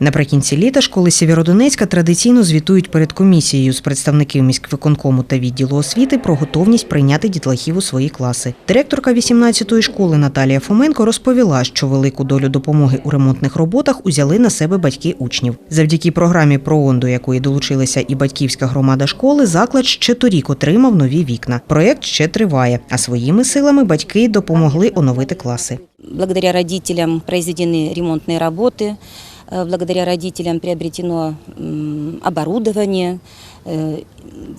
Наприкінці літа школи Сєвєродонецька традиційно звітують перед комісією з представників міськвиконкому та відділу освіти про готовність прийняти дітлахів у свої класи. Директорка 18-ї школи Наталія Фоменко розповіла, що велику долю допомоги у ремонтних роботах узяли на себе батьки учнів. Завдяки програмі ПРООН, до якої долучилася і батьківська громада школи, заклад ще торік отримав нові вікна. Проєкт ще триває, а своїми силами батьки допомогли оновити класи. Благодаря родителям произведены ремонтные работы, э, благодаря родителям приобретено м, оборудование, э,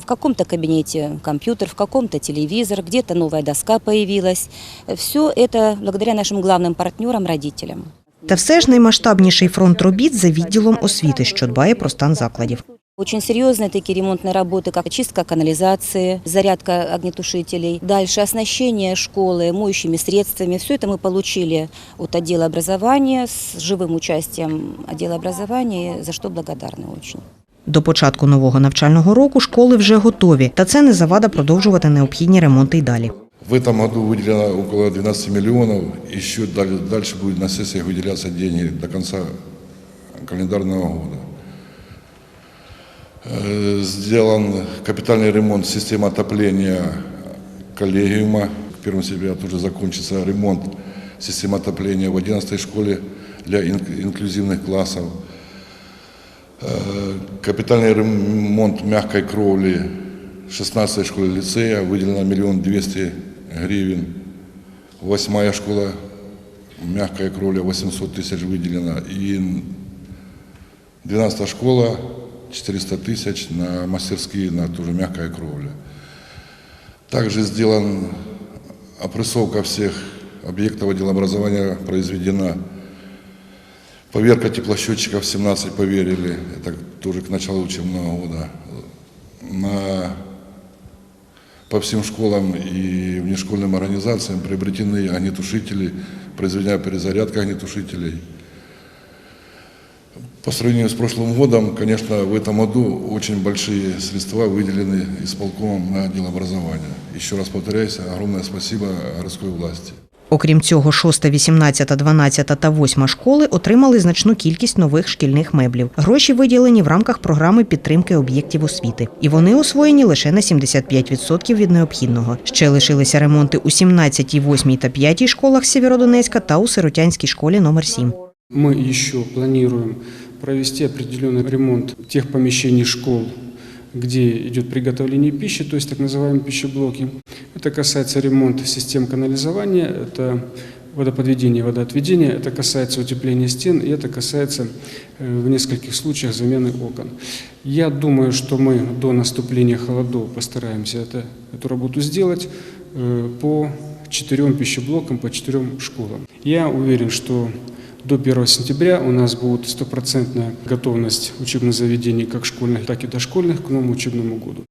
в каком-то кабинете компьютер, в каком-то телевизор, где-то новая доска появилась. Все это благодаря нашим главным партнерам, родителям. Та все ж наймасштабніший фронт робіт за відділом освіти, що дбає про стан закладів. Очень серьезные такие ремонтные работы, как чистка канализации, зарядка огнетушителей, дальше оснащение школы моющими средствами. Все это мы получили от отдела образования с живым участием отдела образования, за что благодарны очень. До початку нового навчального року школи вже готові, та це не завада продовжувати необхідні ремонти й далі. В этом году выделено около 12 миллионов. Еще дал- дальше будет на сессиях выделяться деньги до конца календарного года. Э, Сделан капитальный ремонт системы отопления коллегиума. К 1 сентября тоже закончится ремонт системы отопления в 11 школе для ин- инклюзивных классов. Э, Капитальный ремонт мягкой кровли 16 школе лицея выделено миллион двести гривен. Восьмая школа мягкая кровля 800 тысяч выделено. И 12 школа 400 тысяч на мастерские, на тоже мягкая кровля. Также сделан опрессовка всех объектов отдела образования произведена. Поверка теплосчетчиков 17 поверили, это тоже к началу учебного года. На, по всем школам и внешкольным организациям приобретены огнетушители, произведена перезарядка огнетушителей. По сравнению с прошлым годом, конечно, в этом году очень большие средства выделены исполкомом на отдел образования. Еще раз повторяюсь, огромное спасибо городской власти. Окрім цього, 6, 18, 12 та 8 школи отримали значну кількість нових шкільних меблів. Гроші виділені в рамках програми підтримки об'єктів освіти. І вони освоєні лише на 75% від необхідного. Ще лишилися ремонти у 17, 8 та 5 школах Сєвєродонецька та у Сиротянській школі номер 7. Мы еще планируем провести определенный ремонт тех помещений школ, где идет приготовление пищи, то есть так называемые пищеблоки. Это касается ремонта систем канализования, это водоподведение, водоотведение, это касается утепления стен, и это касается э, в нескольких случаях замены окон. Я думаю, что мы до наступления холодов постараемся это, эту работу сделать э, по четырем пищеблокам, по четырем школам. Я уверен, что до 1 сентября у нас будет стопроцентная готовность учебных заведений как школьных, так и дошкольных к новому учебному году.